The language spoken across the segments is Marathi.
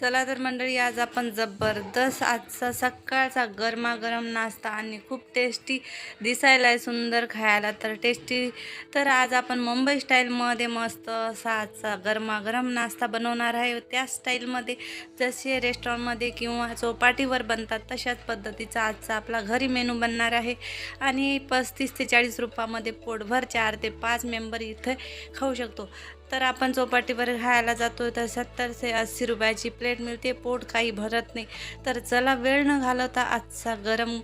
चला तर मंडळी आज आपण जबरदस्त आजचा सकाळचा गरमागरम नाश्ता आणि खूप टेस्टी दिसायला आहे सुंदर खायला. तर टेस्टी तर आज आपण मुंबई स्टाईलमध्ये मस्त असा आजचा गरमागरम नाश्ता बनवणार आहे. त्याच स्टाईलमध्ये जसे रेस्टॉरंटमध्ये किंवा चौपाटीवर बनतात तशाच पद्धतीचा आजचा आपला घरी मेनू बनणार आहे. आणि पस्तीस ते चाळीस रुपयामध्ये पोटभर चार ते पाच मेंबर इथे खाऊ शकतो. तर आपण चौपाटीवर खायला जातो. तर सत्तर ते अस्सी रुपयाची प्लेट मिळते. पोट काही भरत नाही. तर चला वेळ न घालवता आजचा गरम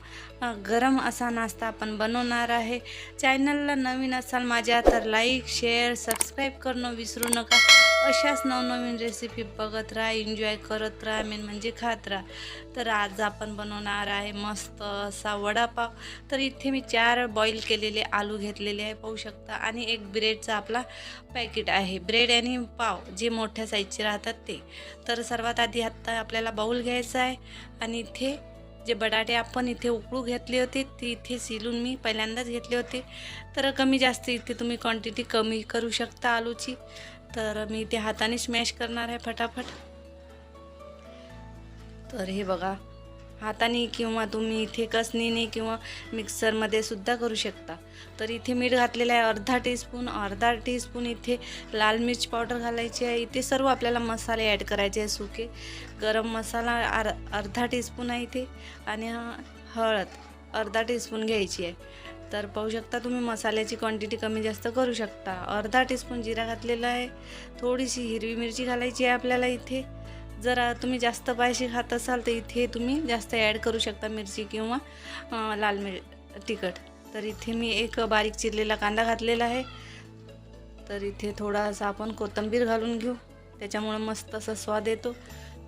गरम असा नाश्ता आपण बनवणार आहे. चॅनलला नवीन असाल माझ्या तर लाईक शेअर सबस्क्राईब करणं विसरू नका. अशाच नवनवीन रेसिपी बघत राहा एन्जॉय करत राहा मेन म्हणजे खात राहा. तर आज आपण बनवणार आहे मस्त असा वडापाव. तर इथे मी चार बॉईल केलेले आलू घेतलेले आहे पाहू शकता. आणि एक ब्रेडचा आपला पॅकेट आहे. ब्रेड आणि पाव जे मोठ्या साईजचे राहतात ते. तर सर्वात आधी आत्ता आपल्याला बाऊल घ्यायचा आहे. आणि इथे जे बटाटे आपण इथे उकळू घेतले होते ते इथे सिलून मी पहिल्यांदाच घेतले होते. तर कमी जास्त इथे तुम्ही क्वांटिटी कमी करू शकता आलूची. तर मी इथे हाताने स्मॅश करणार आहे फटाफट. तर हे बघा हाताने किंवा तुम्ही इथे कसनीने किंवा मिक्सरमध्ये सुद्धा करू शकता. तर इथे मीठ घातलेलं आहे अर्धा टीस्पून अर्धा टीस्पून इथे लाल मिर्च पावडर घालायची आहे. इथे सर्व आपल्याला मसाले ॲड करायचे आहे सुके. गरम मसाला अर्धा टीस्पून आहे इथे आणि हळद अर्धा टीस्पून घ्यायची आहे. तर पाहू शकता तुम्ही मसाल्याची क्वांटिटी कमी जास्त करू शकता. अर्धा टीस्पून जिरा घातलेला आहे. थोडीशी हिरवी मिरची घालायची आहे आपल्याला इथे. जर तुम्ही जास्त पायशी खात असाल तर इथे तुम्ही जास्त ॲड करू शकता मिरची किंवा लाल मिर तिखट. तर इथे मी एक बारीक चिरलेला कांदा घातलेला आहे. तर इथे थोडासा आपण कोथिंबीर घालून घेऊ. त्याच्यामुळं मस्त असा स्वाद येतो.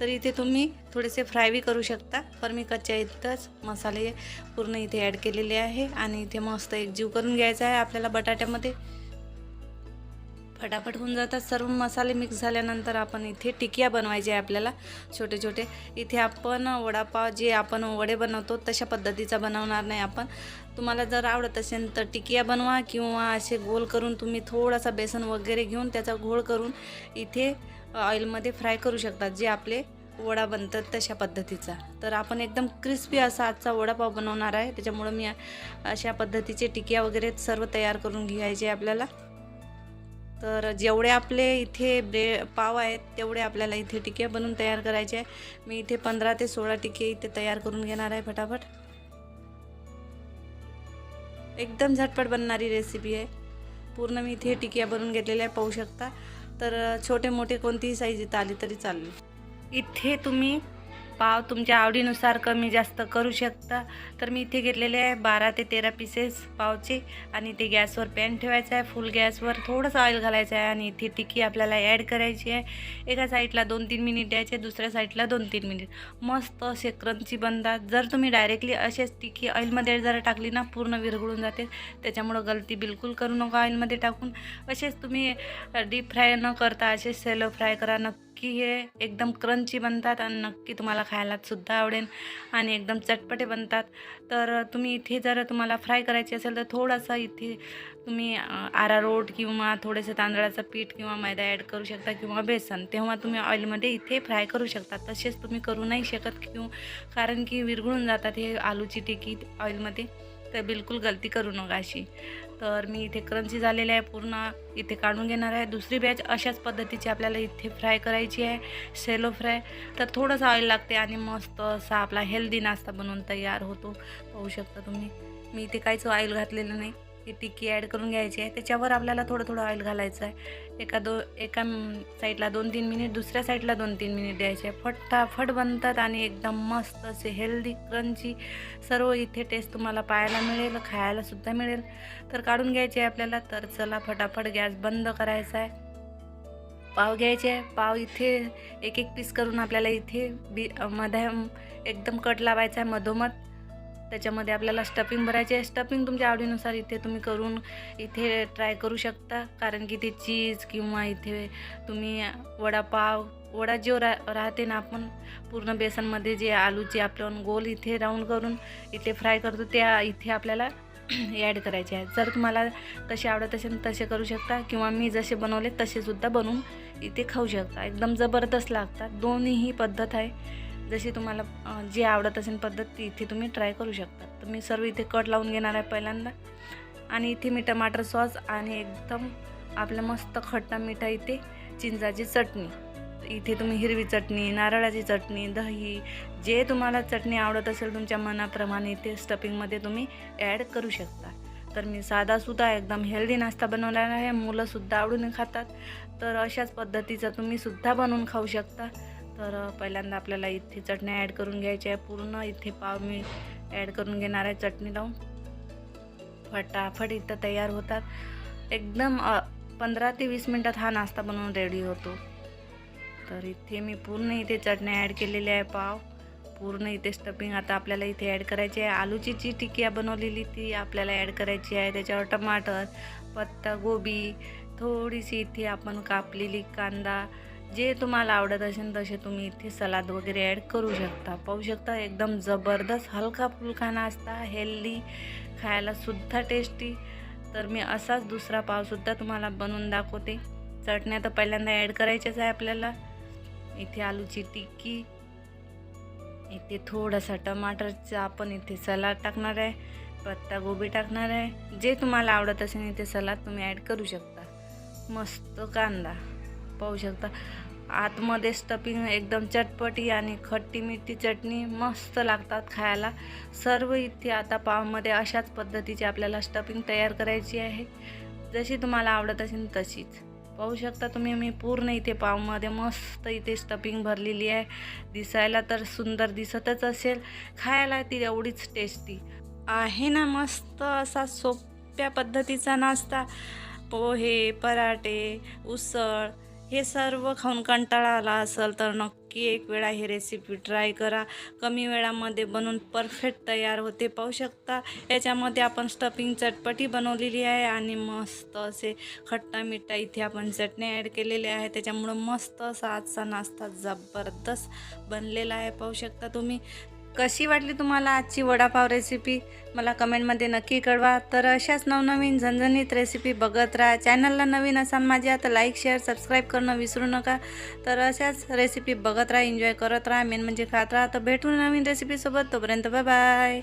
तर इथे तुम्ही थोडेसे फ्राय बी करू शकता. पण मी कच्च्या इथंच मसाले पूर्ण इथे ॲड केलेले आहे. आणि इथे मस्त एकजीव करून घ्यायचा आहे आपल्याला बटाट्यामध्ये. फटाफट होऊन जातात. सर्व मसाले मिक्स झाल्यानंतर आपण इथे टिकिया बनवायचे आहे आपल्याला. छोटे छोटे. इथे आपण वडापाव जे आपण वडे बनवतो तशा पद्धतीचा बनवणार नाही आपण. तुम्हाला जर आवडत असेल तर टिकिया बनवा किंवा असे गोल करून तुम्ही थोडासा बेसन वगैरे घेऊन त्याचा घोळ करून इथे ऑइलमध्ये फ्राय करू शकतात जे आपले वडा बनतात तशा पद्धतीचा. तर आपण एकदम क्रिस्पी असा आजचा वडापाव बनवणार आहे. त्याच्यामुळं मी अशा पद्धतीचे टिकिया वगैरे सर्व तयार करून घ्यायचे आपल्याला. तर जेवढे आपले इथे ब्रे पाव आहेत तेवढे आपल्याला इथे टिके बनवून तयार करायचे आहे. मी इथे पंधरा ते सोळा टिके इथे तयार करून घेणार आहे फटाफट. एकदम झटपट बनणारी रेसिपी आहे. पूर्ण मी इथे टिकिया बनवून घेतलेल्या आहे पाहू शकता. तर छोटे मोठे कोणतीही साईज इथं आली तरी चालेल. इथे तुम्ही पाव तुमच्या आवडीनुसार कमी जास्त करू शकता. तर मी इथे घेतलेले आहे बारा ते तेरा पीसेस पावचे आणि ते गॅसवर पॅन ठेवायचं आहे. फुल गॅसवर थोडंसं ऑइल घालायचं आहे आणि इथे टिकी आपल्याला ॲड करायची आहे. एका साईडला दोन तीन मिनिट द्यायचे दुसऱ्या साईडला दोन तीन मिनिट मस्त असे क्रंची बनतात. जर तुम्ही डायरेक्टली असेच टिकी ऑइलमध्ये जर टाकली ना पूर्ण विरघळून जाते. त्याच्यामुळं गलती बिलकुल करू नका ऑइलमध्ये टाकून. असेच तुम्ही डीप फ्राय न करता असे सेलो फ्राय करा. नक्की हे एकदम क्रंची बनतात आणि नक्की तुम्हाला खायलासुद्धा आवडेल आणि एकदम चटपटे बनतात. तर तुम्ही इथे जर तुम्हाला फ्राय करायची असेल तर थोडासा इथे तुम्ही आरारोट किंवा थोडेसे तांदळाचं पीठ किंवा मैदा ॲड करू शकता किंवा बेसन तेव्हा तुम्ही ऑइलमध्ये इथे फ्राय करू शकता. तसेच तुम्ही करू नाही शकत किंवा कारण की विरघळून जातात हे आलूची टिकी ऑइलमध्ये. तर बिलकुल गलती करू नका अशी. तर मी इथे क्रंची झालेले आहे पूर्ण. इथे काढून घेणार आहे. दुसरी बॅच अशाच पद्धतीची आपल्याला इथे फ्राय करायची आहे. सेलो फ्राय तर थोडंसं ऑइल लागते आणि मस्त असा आपला हेल्दी नाश्ता बनवून तयार होतो. पाहू शकता तुम्ही. मी इथे काहीच ऑइल घातलेलं नाही. ती टिक्की ॲड करून घ्यायची आहे. त्याच्यावर आपल्याला थोडं थोडं ऑइल घालायचं आहे. एका दो एका साईडला दोन तीन मिनिट दुसऱ्या साईडला दोन तीन मिनिट द्यायचे आहे. फटाफट बनतात आणि एकदम मस्त असे हेल्दी क्रंची सर्व इथे टेस्ट तुम्हाला पाहायला मिळेल खायलासुद्धा मिळेल. तर काढून घ्यायचे आहे आपल्याला. तर चला फटाफट गॅस बंद करायचा आहे. पाव घ्यायचे आहे. पाव इथे एक एक पीस करून आपल्याला इथे बी मध्ये एकदम कट लावायचा आहे मधोमध. त्याच्यामध्ये आपल्याला स्टफिंग भरायची आहे. स्टफिंग तुमच्या आवडीनुसार इथे तुम्ही करून इथे ट्राय करू शकता. कारण की ते चीज किंवा इथे तुम्ही वडापाव वडा जो रा राहते ना आपण पूर्ण बेसनमध्ये जे आलूचे आपण गोल इथे राऊंड करून इथे फ्राय करतो त्या इथे आपल्याला ॲड करायचे आहे. जर तुम्हाला तसे आवडत असेल तसे करू शकता किंवा मी जसे बनवले तसेसुद्धा बनवून इथे खाऊ शकता. एकदम जबरदस्त लागतात. दोन्हीही पद्धत आहे. जशी तुम्हाला जी आवडत असेल पद्धत ती इथे तुम्ही ट्राय करू शकता. तर मी सर्व इथे कट लावून घेणार आहे पहिल्यांदा. आणि इथे मी टमाटर सॉस आणि एकदम आपलं मस्त खट्टा मिठा इथे चिंचाची चटणी. इथे तुम्ही हिरवी चटणी नारळाची चटणी दही जे तुम्हाला चटणी आवडत असेल तुमच्या मनाप्रमाणे इथे स्टफिंगमध्ये तुम्ही ॲड करू शकता. तर मी साधासुद्धा एकदम हेल्दी नाश्ता बनवलेला आहे. मुलंसुद्धा आवडून खातात. तर अशाच पद्धतीचा तुम्हीसुद्धा बनवून खाऊ शकता. तर पहिल्यांदा आपल्याला इथे चटणी ॲड करून घ्यायची आहे. पूर्ण इथे पाव मी ॲड करून घेणार आहे चटणी लावून. फटाफट इथं तयार होतात. एकदम पंधरा ते वीस मिनटात हा नाश्ता बनवून रेडी होतो. तर इथे मी पूर्ण इथे चटणी ॲड केलेली आहे पाव. पूर्ण इथे स्टफिंग आता आपल्याला इथे ॲड करायची आहे. आलूची जी टिकिया बनवलेली ती आपल्याला ॲड करायची आहे. त्याच्यावर टमाटर पत्ता गोबी थोडीशी इथे आपण कापलेली कांदा जे तुम्हाला आवडत असेल तसे तुम्ही इथे सलाद वगैरे ॲड करू शकता. पाहू शकता एकदम जबरदस्त हलका फुलका नाश्ता हेल्दी खायला सुद्धा टेस्टी तर मी असाच दुसरा पावसुद्धा तुम्हाला बनवून दाखवते. चटण्या तर पहिल्यांदा ॲड करायच्याच आहे आपल्याला. इथे आलूची टिक्की इथे थोडासा टमाटरचा आपण इथे सलाद टाकणार आहे पत्ता गोबी टाकणार आहे. जे तुम्हाला आवडत असेल इथे सलाद तुम्ही ॲड करू शकता. मस्त कांदा. पाहू शकता. आतमध्ये स्टफिंग एकदम चटपटी आणि खट्टी मिठी चटणी मस्त लागतात खायला. सर्व इथे आता पावमध्ये अशाच पद्धतीची आपल्याला स्टफिंग तयार करायची आहे. जशी तुम्हाला आवडत असेल तशीच. पाहू शकता तुम्ही मी पूर्ण इथे पावमध्ये मस्त इथे स्टफिंग भरलेली आहे. दिसायला तर सुंदर दिसतच असेल. खायला ती एवढीच टेस्टी आहे ना मस्त असा सोप्या पद्धतीचा नाश्ता. पोहे पराठे उसळ हे सर्व खाऊन कंटाळा आला असेल तर नक्की एक वेळा ही रेसिपी ट्राय करा. कमी वेळामध्ये बनवून परफेक्ट तयार होते. पाहू शकता याच्यामध्ये आपण स्टफिंग चटपटी बनवलेली आहे आणि मस्त असे खट्टा मिठा इथे आपण चटणी ॲड केलेली आहे. त्याच्यामुळं मस्त असा आजचा नाश्ता जबरदस्त बनलेला आहे. पाहू शकता तुम्ही. कशी वाटली तुम्हाला आजची वडापाव रेसिपी मला कमेंटमध्ये नक्की कळवा. तर अशाच नवनवीन झणझणीत रेसिपी बघत राहा. चॅनलला नवीन असाल माझ्या तर लाईक शेअर सबस्क्राईब करणं विसरू नका. तर अशाच रेसिपी बघत राहा एन्जॉय करत राहा. मेन म्हणजे खात राहा. तर भेटू नवीन रेसिपीसोबत तोपर्यंत बाय बाय